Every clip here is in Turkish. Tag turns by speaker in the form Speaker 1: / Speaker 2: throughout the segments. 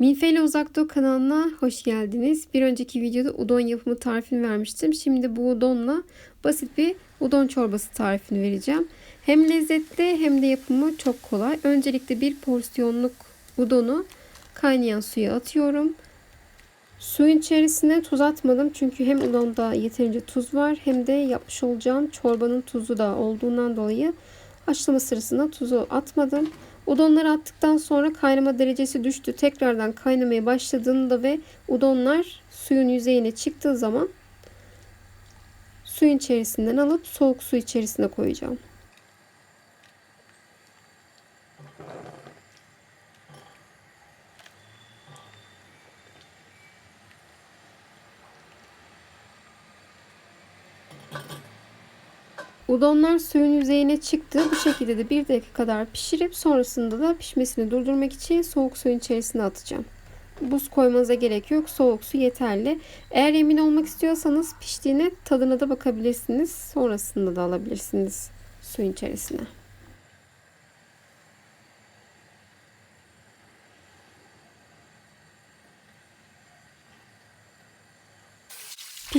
Speaker 1: Uzak Doğu kanalına hoş geldiniz. Bir önceki videoda udon yapımı tarifini vermiştim. Şimdi bu udonla basit bir udon çorbası tarifini vereceğim. Hem lezzetli hem de yapımı çok kolay. Öncelikle bir porsiyonluk udonu kaynayan suya atıyorum. Suyun içerisine tuz atmadım çünkü hem udonda yeterince tuz var hem de yapmış olacağım çorbanın tuzu da olduğundan dolayı haşlama sırasında tuzu atmadım. Udonları attıktan sonra kaynama derecesi düştü. Tekrardan kaynamaya başladığında ve udonlar suyun yüzeyine çıktığı zaman suyun içerisinden alıp soğuk su içerisine koyacağım. Udonlar suyun yüzeyine çıktı. Bu şekilde de bir dakika kadar pişirip sonrasında da pişmesini durdurmak için soğuk suyun içerisine atacağım. Buz koymanıza gerek yok. Soğuk su yeterli. Eğer emin olmak istiyorsanız piştiğine tadına da bakabilirsiniz. Sonrasında da alabilirsiniz suyun içerisine.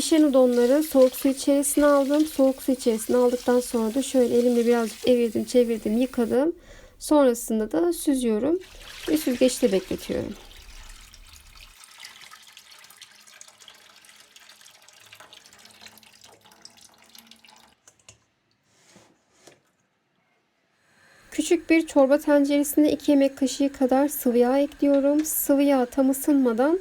Speaker 1: Pişen udonları soğuk su içerisine aldım. Soğuk su içerisine aldıktan sonra da şöyle elimle birazcık evirdim, çevirdim, yıkadım. Sonrasında da süzüyorum ve süzgeçte bekletiyorum. Küçük bir çorba tenceresine 2 yemek kaşığı kadar sıvı yağ ekliyorum. Sıvı yağ tam ısınmadan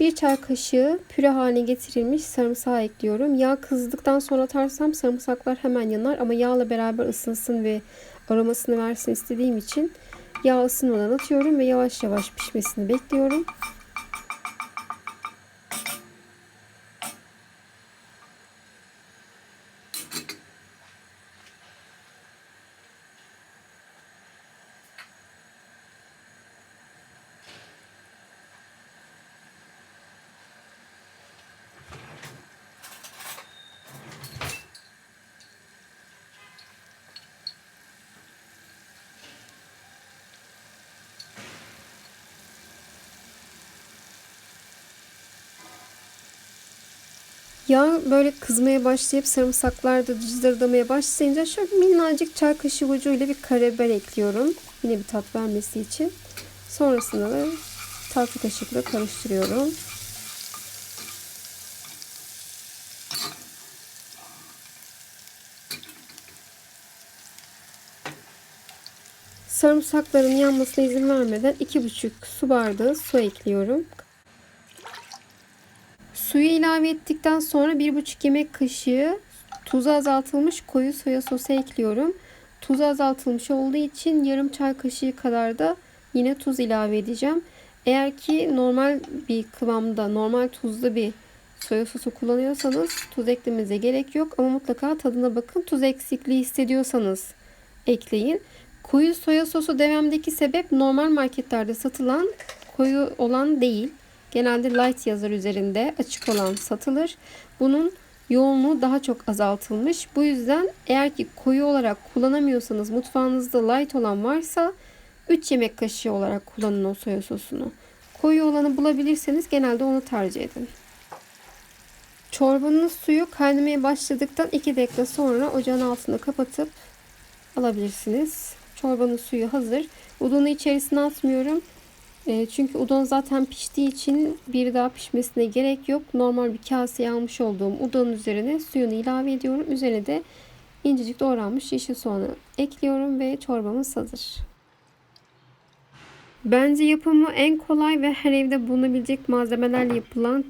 Speaker 1: bir çay kaşığı püre haline getirilmiş sarımsağı ekliyorum. Yağ kızdıktan sonra atarsam sarımsaklar hemen yanar ama yağla beraber ısınsın ve aromasını versin istediğim için yağ ısınmadan atıyorum ve yavaş yavaş pişmesini bekliyorum. Yağ böyle kızmaya başlayıp sarımsaklar da cızırdamaya başlayınca şöyle minnacık çay kaşığı ucuyla bir karabiber ekliyorum. Yine bir tat vermesi için. Sonrasında da tatlı kaşıkla karıştırıyorum. Sarımsakların yanmasına izin vermeden 2,5 su bardağı su ekliyorum. Suyu ilave ettikten sonra 1,5 yemek kaşığı tuzu azaltılmış koyu soya sosu ekliyorum. Tuzu azaltılmış olduğu için yarım çay kaşığı kadar da yine tuz ilave edeceğim. Eğer ki normal bir kıvamda, normal tuzlu bir soya sosu kullanıyorsanız tuz eklemenize gerek yok. Ama mutlaka tadına bakın. Tuz eksikliği hissediyorsanız ekleyin. Koyu soya sosu dememdeki sebep normal marketlerde satılan koyu olan değil. Genelde light yazar üzerinde açık olan satılır. Bunun yoğunluğu daha çok azaltılmış. Bu yüzden eğer ki koyu olarak kullanamıyorsanız mutfağınızda light olan varsa 3 yemek kaşığı olarak kullanın o soya sosunu. Koyu olanı bulabilirseniz genelde onu tercih edin. Çorbanın suyu kaynamaya başladıktan 2 dakika sonra ocağın altını kapatıp alabilirsiniz. Çorbanın suyu hazır. Udunu içerisine atmıyorum. E, çünkü udon zaten piştiği için bir daha pişmesine gerek yok. Normal bir kaseye almış olduğum udonun üzerine suyunu ilave ediyorum. Üzerine de incecik doğranmış yeşil soğanı ekliyorum ve çorbamız hazır. Bence yapımı en kolay ve her evde bulunabilecek malzemelerle yapılan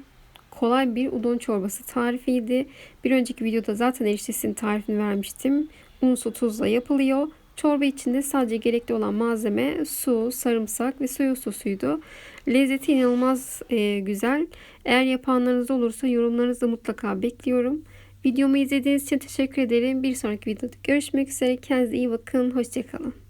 Speaker 1: kolay bir udon çorbası tarifiydi. Bir önceki videoda zaten eriştesinin tarifini vermiştim. Un, su, tuzla yapılıyor. Çorba içinde sadece gerekli olan malzeme su, sarımsak ve soya sosuydu. Lezzeti inanılmaz e, güzel. Eğer yapanlarınız olursa yorumlarınızı mutlaka bekliyorum. Videomu izlediğiniz için teşekkür ederim. Bir sonraki videoda görüşmek üzere. Kendinize iyi bakın. Hoşçakalın.